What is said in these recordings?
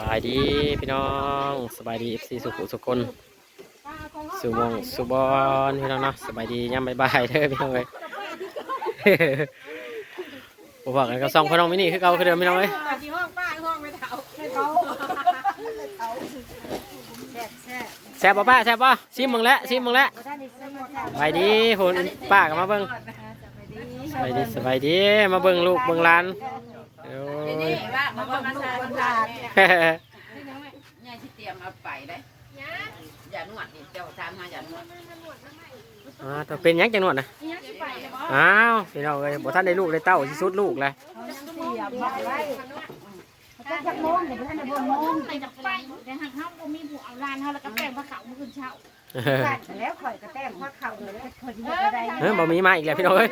บายดีพี่น้องสบายดีเอฟซีสุขุสุคนสุมงสุบอนพี่น้องเนาะสบายดีย่ำบายๆเด้อพี่น้องเลยผมบอกกันกับซองพี่น้องมินี่คือเก่าคือเดิมพี่น้องเลยที่ห้องป้าห้องไม่เถาไม่เถาแซ่บป่ะป้าแซ่บป่ะซิมมึงแล้วซิมมึงแล้วสบายดีคุณป้าก็มาเบิ่งสบายดีสบายดีมาเบิ่งลูกเบิ่งหลาน โอ้ว่ามาบอกลูกคนทานยายที่เตรียมเอาไปได้อย่านวดนี่เจ้าตามมาอย่านวดอ่าตัวเป็นยังจังหนวดนะอ้าวพี่น้องเลยบ่ท่านได้ลูกได้เต้าสิสุดลูกแล้วก็จะโมงเดี๋ยวท่านจะโมงไปจากไปเดี๋ยวหักห้ามก็มีผู้เอาลานเขาแล้วก็แป้งพระเขาเมื่อคืนเช้าแล้วข่อยก็แต้มข้อเขาเลยข่อยที่จะได้เฮ้ยบ่มีมาอีกแล้วพี่น้องเอ้ย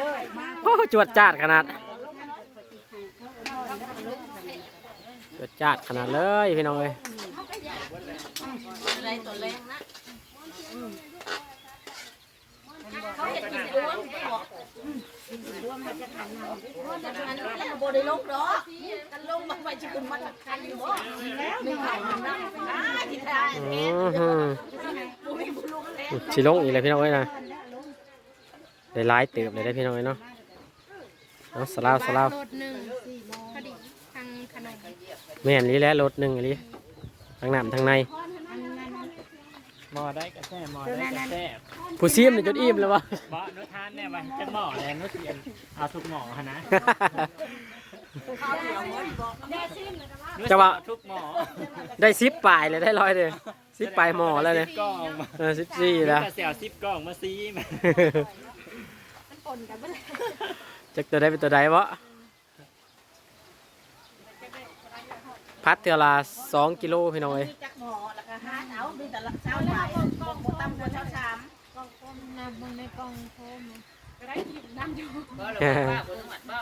โอ้จวดจาดขนาด จวดจาดขนาดเลยพี่น้องเอ้ยอะไรตัวแรงนะเขาเห็นกินรวมบอกรวมมันจะขันเราอันนี้โบได้ลงหรอกกันลงมาไปจะคุณมันขันอยู่บ่ไม่ขายมันนะอ่าที่ทานอือหือสิลงอีกเลยพี่น้องเอ้ยนะได้หลายเติบเลยได้พี่น้องเอ้ยเนาะ เอาสลาวสลาวรถหนึ่งพอดีทางขนมแม่นนี้แหล้วรถหนึ่งอันนี้ทั้งน้ำทั้งในหมอได้กระแซ่หมอได้กระแซ่ผู้ซีมนี่จนอิ่มแล้ววะ บ่นุทานเนี่ยไปจะหมอแรงนุเทียนเอาทุกหมอฮะนะจะว่า ทุกหมอได้ซิปปลายเลยได้ร้อยเลยซิปปลายหมอแล้วเนี่ยกล้องมาเออซิปซี่แล้ว กระเสียวซิปกล้องมาซีมา จักตัวใดเป็นตัวใดวะพัดเทอละสองกิโลพี่น้องเอ้ยจักหมอแล้วก็หาเอาดูแต่ละเช้าไปบ่ต่ำกว่าเช้าสามกองโฟมน้ำบนในกองโฟมก็ได้กินน้ำอยู่บ่หรอกว่าบ่นวดบ่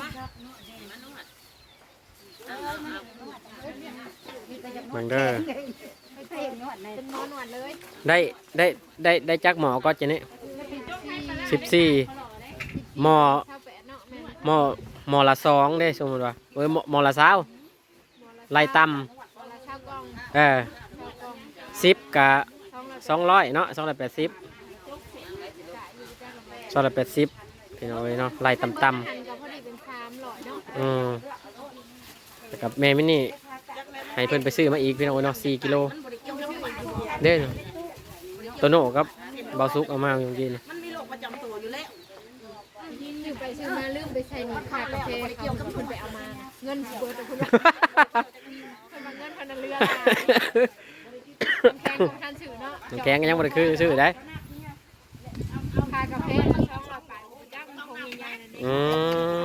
มานวดมังเด้อเป็นหมอนวดเลยได้ได้ได้ได้จักหมอก็จะนี่สิบสี่ หมอเท่าแปดเนาะแม่หมอหมอละสองได้สมมติว่าเอ้ยหมอหมอละสาวไล่ต่วันละเช้ากองำเออเช้ากองสิบกะท้องละสองร้อยเนาะสองร้อยแปดสิบสองร้อยแปดสิบพี่น้องเอ้ยเนาะไล่ต่ำต่หันก็พอดีเป็นสามร้อยเนาะำอืมแต่กับแม่มินี่ให้เพิ่นไปซื้อมาอีกพี่น้องเอ้ยเนาะสี่กิโลเด้อตัวโน่ครับเบาซุกเอามาอย่างกินมันมีโรคประจำตัวอยู่แล้ว อยู่ไปซื้อมาลืมไปใส่หนีขากาแฟเขาคนไปเอามา เงินสิเบิร์ตคุณคนมาเงินพันเรือแพงของท่านสื่อเนาะน้ำแข็งก็ยังบ่ได้คือซื้อได้คากาแฟช่องเราไปจ้างคงใหญ่ๆนั่นเองอืม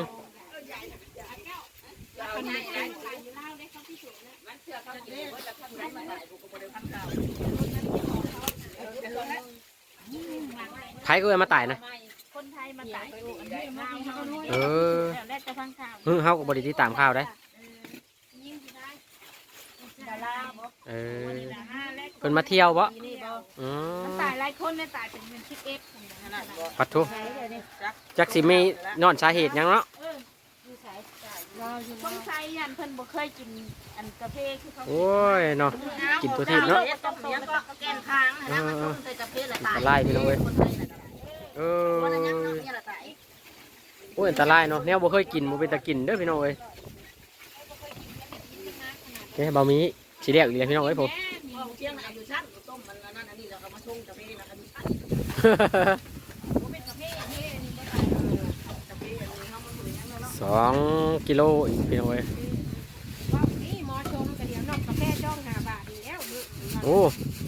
ไผก็เอามาตายนะ คนไทยมาตาย เออแล้วจะฟังข่วเฮ้ยเฮาก็บ่ได้ติดตามข่าวได้เออเพิ่นมาเที่ยวบ่อืมตายหลายคนเนี่ยตายเป็นเงินคิดเอฟปัดทุจักสิมีนอนสาเหตุหยังเนาะคนไทยยันเพิ่นบ่เคยกินอันกาแฟคือเขาโอ้ยเนาะกินตัวทิพเนาะต้องเสียก็แกนค้างนะมันต้องใส่กระเพาะละตายไล่พี่น้องเว้ยเออ โอ้ยอันตรายเนาะแนวบ่เคยกินบ่เป็นตากินเด้อพี่น้องเอ้ยเฮ้ยบ่มีสิเรียกอีกแล้วพี่น้องเอ้ยผม เที่ยงอายุสั้นต้มมันนั่นอันนี้แล้วก็มาชงกาแฟแล้วก็ดูสั้นสองกิโลอีกพี่น้องเอ้ยว่านี่หมอชมกระเดียวนอกกาแฟจ้องหาบาทนี่แล้วโอ้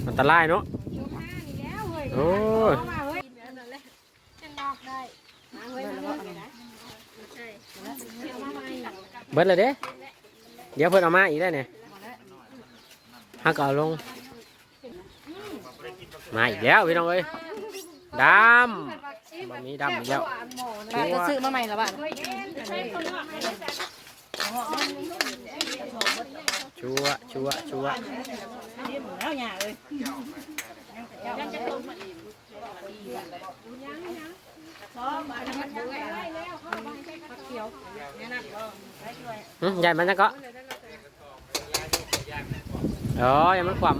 อันตรายเนาะชมห้านี่แล้วเฮ้ยโอ้ย มาเฮ้ยนั่นแหละจะนอกได้มาเฮ้ยมาเฮ้ยนะใช่เที่ยวมาใหม่ เบิดเลยเด้ เดี๋ยวเพิ่นเอามาอีกได้วเนี่ยฮักก็เอาลง มาอีกแล้วพี่น้องเอ้ยดำบะมีดำอีกแล้วก็ซื้อมาใหม่ละบ้านชัวชัวชัว ใหญ่มันนะก็อ๋ออย่ามันความ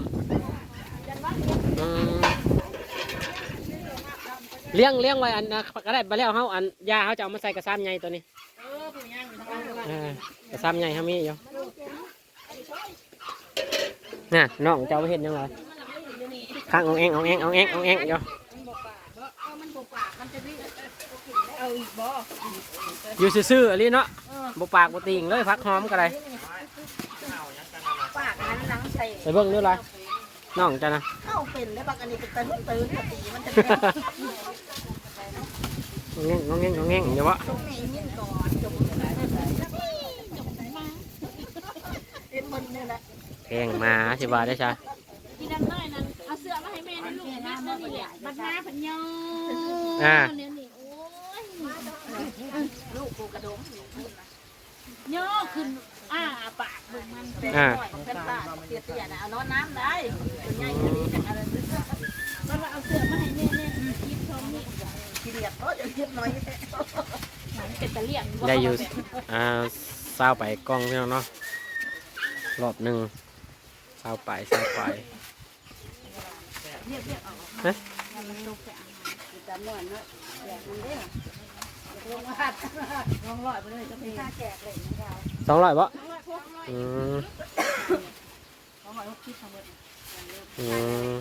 เลี้ยงเลี้ยงไว้อันนะก็ได้ไปแล้วเขาอันยาเขาจะเอามาใส่กระซ้ำใหญ่ตัวนี้กระซ้ำใหญ่เขามีอยู่น่ะน้องจะเอาไปเห็นยังไงข้างองเองอาเองอาเองอาเองอยู่ อเอาอีกบ่อยู่ซื่อๆอันนี้เนาะบ่ปากบ่ติงเลยพักหอมก็ได้ปากนั้นหลังใส่ไปเบิ่งดูเลยน้องจ้ะนะเข้าเป็นแล้วบางอันนี้เป็นตะลึงตื่นสติมันจะงงงงงงงเดี๋ยววะตรงนี้มิ้นก่อนจบเป็นคนนี่แหละแพงมาสิบาทได้ใช่กินน้ำน้อยนั่นเอาเสื้อมาให้แม่นะลูกนะนี่แหละบัดหน้าเพันยออ่าเนี่ยนี่โอ้ย ลูกกูกระดงย่อขึ้นอ้าปากเบิ่งมันเป็นหน่อยเพื่อนป้าเตี้ยๆนะเอานอนน้ำได้ตัวใหญ่จะดีจากอะไรนึกมันว่าเอาเสื้อมาให้แม่แม่ยิบชมนี่ทีเดียดก็จะเทียบน้อยมันเป็นตะเลี่ยงได้อยู่อ่าเศร้าไปกล้องพี่น้องเนาะรอบหนึ่งเศร้าไปเศร้าไปจำนวนเนาะ ต้อลงลงร้อยไปเลยจะมีค่าแจกเลยนะสองร้อยบ่อืมสองร้อยหกสิบทั้งหมดอืม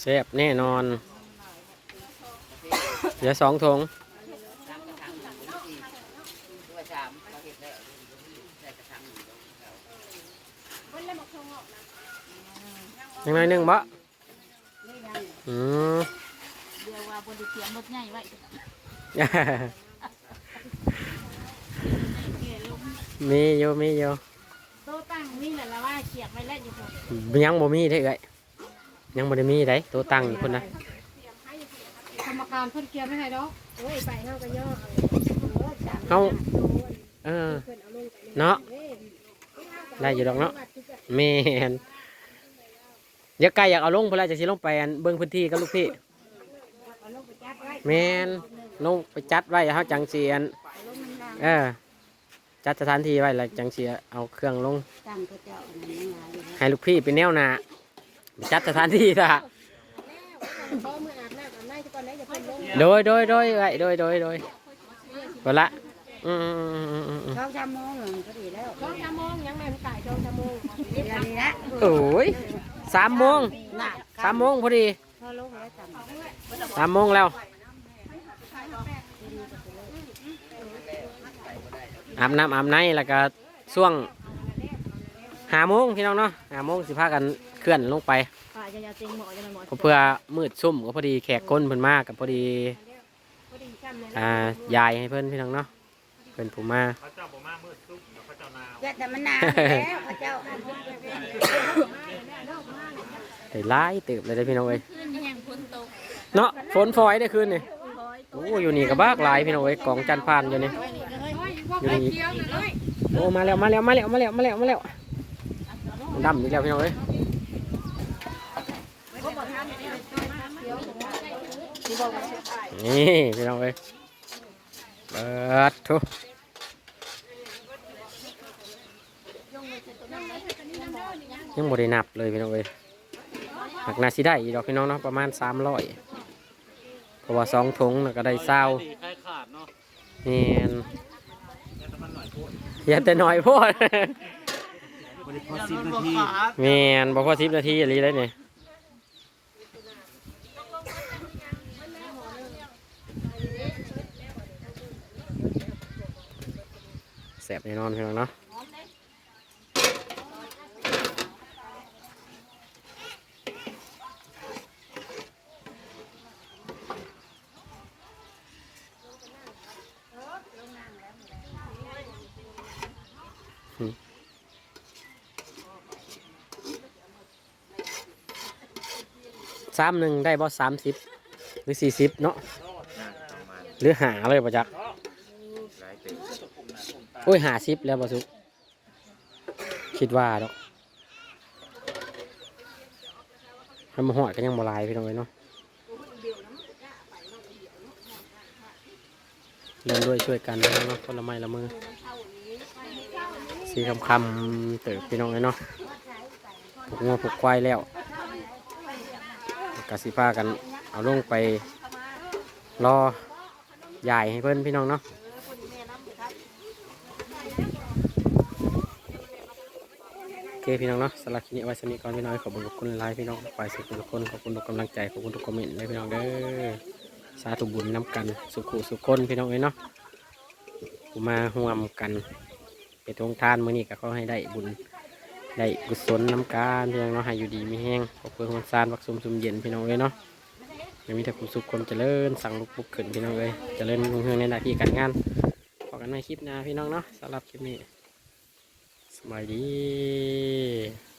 แซ่บแน่นอน เหลือสองถุง ยังไงหนึ่งบ่อืม เดี๋ยวว่าบนเตียงรถใหญ่ไว้มีอยู่มีอยู่โตตั้งนี่แหละละว่าเกียบไว้แล้วอยู่ผมยังบ่มีได้เอ้ยยังบ่ได้มีได้ตัวตั้งอยู่พุ่นนะกรรมการเพิ่นเกียบไม่ให้ดอกโอ้ยไปเฮาก็ย่อเฮาเออ เนาะ ได้อยู่ดอกเนาะ แม่น เดี๋ยวไกลอยากเอาลงพุ่นแล้วจะสิลงไปอันเบิ่งพื้นที่กับลูกพี่แม่นลงไปจัดไว้เฮาจังสิอันเออจัดสถานที่ไว้แล้วจังสิเอาเครื่องลงตั้งพระเจ้าอันนี้งานให้ลูกพี่เป็นแนวหน้าไปจัดสถานที่ซะบ่มืออาบน้ำอาบน้ำก่อนได้จะเพิ่นลงโดยโดยโดยไว้โดยโดยโดยเวละอืมอืมอืมอืมอืมเขาทำโมงหนึ่งก็ดีแล้วช่องชามงยังแม่นไก่ช่องชามงเดี๋ยวนี้นะโอ้ย สามโมงสามโมงพอดีสามโมงแล้วอาบน้ำอาบในแล้วก็ช่วงห้าโมงพี่น้องเนาะห้าโมงสิพากันเคลื่อนลงไปเพื่อมืดซุ่มก็พอดีแขกก้นเพิ่นมากกับพอดีอ่ายายให้เพิ่นพี่น้องเนาะเพิ่นผูมา เขาเจ้าบ่มามืดซุกเดี๋ยวเขาเจ้าหนาวแยกแต่มันหนาวแล้วพระเจ้าได้หลายเติบเลยได้อพี่น้องเอ้ยขึ้นนี่ยังฝนตกเนาะฝนฟอยได้คืนนี่โอ้อยู่นี่ก็บากหลายพี่น้องเอ้ยกองจันทร์พานอยู่นี่อยู่นี่โอ้มาแล้วมาแล้วมาแล้วมาแล้วมาแล้วมาแล้วดำอีกแล้วพี่น้องเอ้ยนี่พี่น้องเอ้ยเปิดทุ ยังบ่ได้นับเลยพี่น้องเอ้ยหักนาสิได้อีดอกพี่น้องเนาะประมาณสามร้อยเพราะว่าสองถุงน่ะก็ได้เศร้าตีคล้ายขาดเนาะเนียนแต่มันหน่อยโพดอย่าแต่น้อยโพดบริพอสิบนาทีแมนบอกว่าสิบนาทีอะไรเลยเนี่ยแสบแน่นอนพี่น้องเนาะ สามหนึ่งได้บอสามสิบหรือสี่สิบเนาะหรือหาเลยปะจักโอ้ยหาสิบแล้วบอสุคิดว่าดอกทำมาหอดก็ยังบหลายพี่น้องเลยเนาะเริ่มด้วยช่วยกันเนาะคนละไม้ละมือสีคำคำๆเติบพี่น้องเลยเนาะผูกงัวผูกควายแล้ว กสิพากันเอาลงไปรอใหญ่ให้เพื่อนพี่น้องเนาะโอเคพี่น้องเนาะสำหรับคลิปนี้ไว้สำหรับก่อนพี่น้องขอบคุณทุกคนไลน์พี่น้องไปสุขทุกคนขอบคุณทุกกำลังใจขอบคุณทุกคอมเมนต์เลยพี่น้องเด้อสาธุบุญน้ำกันสุขุสุขคนพี่น้องเอ้ยเนาะมาห่วมกันไปทงทานมื้อนี้ก็ขอให้ได้บุญ ได้กุศลน้ำการพี่น้องเนาะให้อยู่ดีมีแห้งขอบคุณคนซานวักซุมซุมเย็นพี่น้องเลยเนาะยังมีแต่ความสุขความเจริญสั่งลุกบุกขึ้นพี่น้องเลยเจริญรุ่งเรืองในหน้าที่การงานพอกันในคลิปหน้าพี่น้องเนาะสำหรับคลิปนี้สบายดี